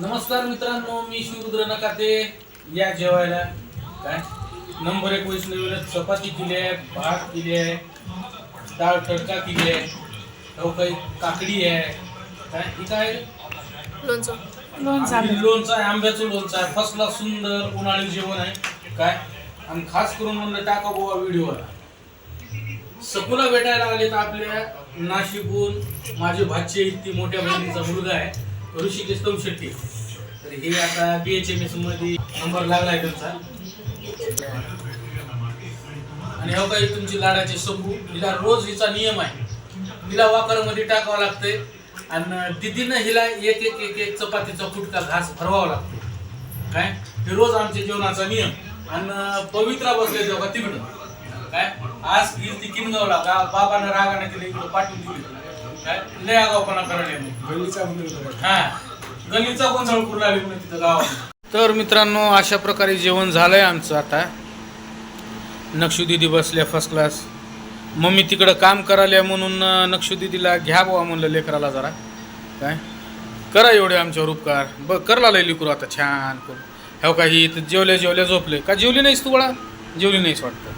नमस्कार मित्रांनो मी शिवरुद्र नकाते. या जेवायला. काय? नंबर एक वैष्णवीला चपाती केली आहे भात केली आहे डाळ तडका केली आहे हो काही काकडी आहे. काय? ही काय? लोणचं. आणि लोणचं आहे आंब्याचं लोणचं आहे. फर्स्ट क्लास सुंदर उन्हाळी जेवण आहे. काय? आणि खास करून म्हणलं टाका गोवा व्हिडिओला. सकुला भेटायला आले तर आपल्या नाशिकहून. माझे भाचे ती मोठ्या बहिणीचा मुलगा आहे. ऋषिकेश शेट्टी तर हे आता बी एच एम एसमध्ये नंबर लागलाय त्यांचा. आणि हो काही तुमची लाडाचे शंभू हिला रोज हिचा नियम आहे. हिला वाकरमध्ये टाकावं लागतंय. आणि दिदीनं हिला एक एक एक एक चपातीचा फुटका घास भरवावा लागतो. काय? हे रोज आमच्या जेवणाचा नियम. आणि पवित्रा बसले तेव्हा तिकडं. काय? आज ती किनगावला का बाबानं रागाने तिला इकडं पाठवून दिली. काय लय आगावपणा करायला हा. गलीचा गोंधळ करू लागली म्हणून तिथं गावात. तर मित्रांनो अशा प्रकारे जेवण झालंय आमचं आता. नक्षू दिदी बसल्या फर्स्ट क्लास मम्मी तिकडं काम करायला म्हणून अं, नक्षू दिदीला घ्या बाबा म्हणलं लेकराला जरा. काय? करा एवढे आमच्यावर उपकार. ब करला लय लिकरू आता छान करून. हो का ही इथं जेवल्या जेवल्या झोपले. का जेवली नाहीस तू बाळा? जेवली नाहीस वाटतं.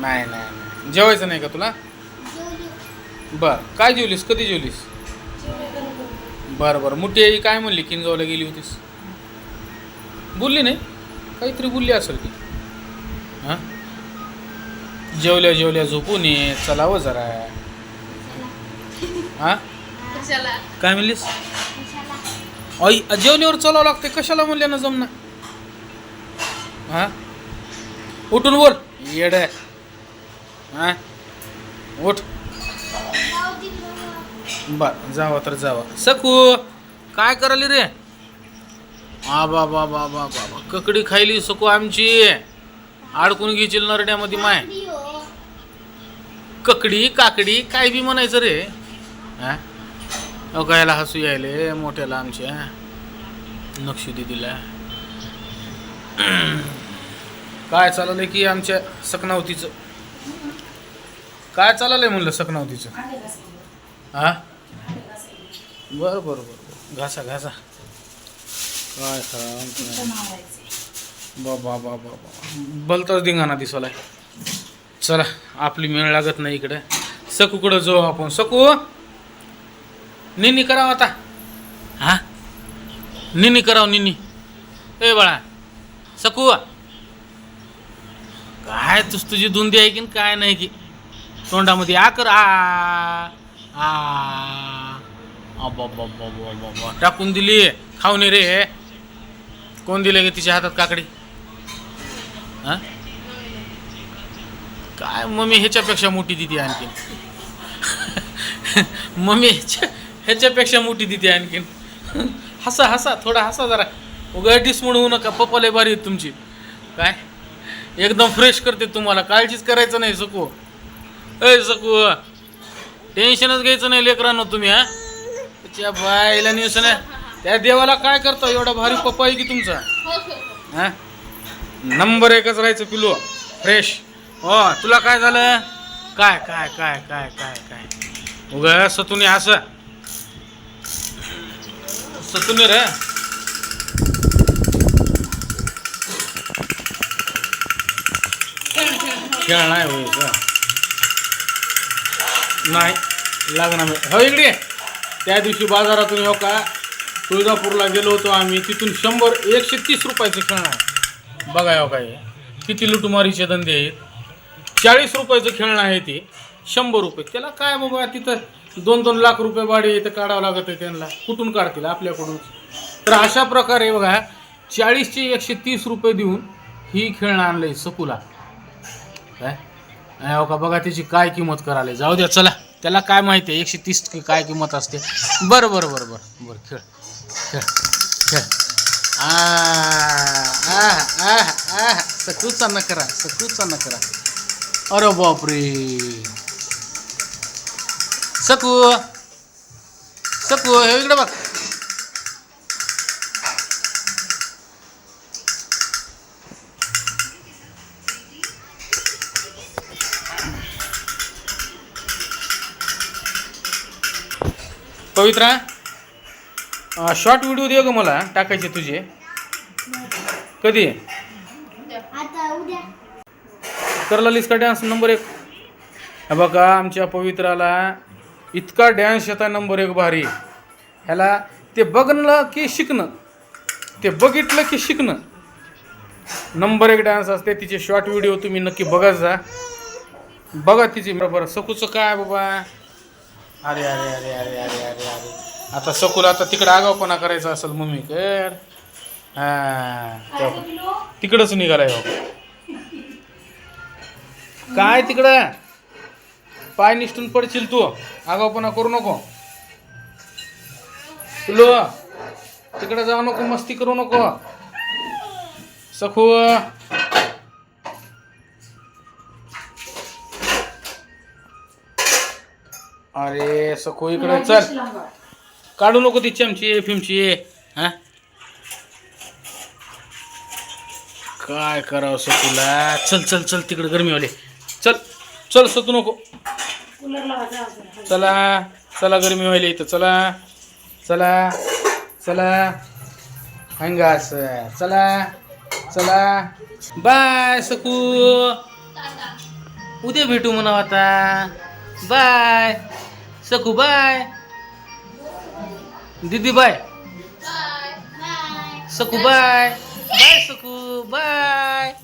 नाही नाही नाही. जेवायचं नाही का तुला? बर काय जेवलीस? कधी जेवलीस? बरं बरं. मोठी आई काय म्हणली? किनगावला गेली होतीस. बोलली नाही. काहीतरी बोलली असेल की हां? जेवल्या जेवल्या झोपून ये. चलावं जरा. हां? काय म्हणलीस? आई जेवल्यावर चालावं लागते कशाला म्हणल्या ना जमना? हा? उठून बोल येड हा? उठ. बर जावा तर जावा. सकू काय कराली रे? आ बाबा बाबा बाबा ककडी खायली सकू आमची. अडकून घ्यायची नरड्यामध्ये माय. ककडी काकडी काय बी म्हणायचं रे? हा अहो कायला हसू यायले मोठ्याला आमच्या नक्षी दिदीला. काय चाललंय की आमच्या सकनावतीचं काय चाललंय म्हणलं सकनावतीचं हा? बरं बरं बरं बरं. घासा घासा. काय खरं बाबा बाबा बाबा भलताच धिंगाणा दिसलाय चला आपली मेळ लागत नाही इकडे. सकूकडं जाऊ आपण? सकू? निनी करावं आता. हा? निनी करावं निनी. ए बाळा. सकू? काय तुझ तुझी धुंदी आहे की न काय नाही की? तोंडामध्ये आ कर आ आ टाकून दिली खाऊन ये रे कोण दिले गे तिच्या हातात काकडी हा काय मम्मी ह्याच्यापेक्षा मोठी दिती आणखीन मम्मी ह्याच्या ह्याच्यापेक्षा मोठी दिती आणखीन हसा हसा थोडा हसा जरा उगा डिसमोड होऊ नका पप्पाला बारी आहेत तुमची काय एकदम फ्रेश करते तुम्हाला काळजीच करायचं नाही सकू ए सकू टेन्शनच घ्यायचं नाही लेकरांनो तुम्ही हा? त्या बायला न्यूस नाही त्या देवाला काय करता? एवढा भारी पप्पा आहे की तुमचा? हा? नंबर एकच राहायचं पिलो फ्रेश हो तुला काय झालं? काय काय काय काय काय काय? उगा सतुनी असं. सतुनी रे. खेळ नाही होईल का नाही. लागणार हो इकडे. त्या दिवशी बाजारातून हो का तुळजापूरला गेलो होतो आम्ही. तिथून शंभर एकशे तीस रुपयाचं खेळणं आहे. बघा हो काय. किती लुटमारीचे धंदे आहेत. चाळीस रुपयाचं खेळणं आहे ते. शंभर रुपये. त्याला काय बाबा तिथं दोन दोन लाख रुपये भाडे इथं काढावं लागत आहे त्यांना. कुठून काढतील आपल्याकडून? तर अशा प्रकारे बघा चाळीसचे एकशे तीस रुपये देऊन ही खेळणं आणलं आहे सकुला. काय? हो का बघा त्याची काय किंमत करायला. जाऊ द्या चला. त्याला काय माहिती आहे? एकशे तीस काय किंमत असते? बरं बरं बरं बरं बरं खेळ खेळ खेळ. आ आ आ आ सकूचा नकरा सकूचा नकरा अरे बापरे. सकू सकू हे इकडे बघ. पवित्रा शॉर्ट व्हिडिओ दे ग मला? टाकायचे तुझे. कधी? करला लिस्का डॅन्स नंबर एक? बघा आमच्या पवित्राला इतका डॅन्स येता नंबर एक भारी. ह्याला ते बघणं की शिकणं. ते बघितलं की शिकणं. नंबर एक डान्स असते तिचे शॉर्ट व्हिडिओ तुम्ही नक्की बघत जा. बघा तिचे. बरोबर सकूचं काय बाबा? अरे अरे अरे अरे अरे अरे अरे आता सकूला आता तिकडं आगावपणा करायचा असेल मम्मी कर. हां तिकडंच निघालाय हो. काय तिकडं? पाय निष्ठून पडशील तू. आगावपणा करू नको. तुलो तिकडे जाऊ नको मस्ती करू नको. सखू. अरे सखू इकडे चल. काढू नको ती चमची फिमची हा? काय करावं सखूला चल चल चल तिकडे गरमीवाले. चल चल सतू नको. चला चला गरमी व्हायला इथं चला. चला चला. हंगास चला चला. बाय सकू उद्या भेटू म्हणा आता. बाय. सकू बाय दीदी बाय सकू बाय बाय सकू बाय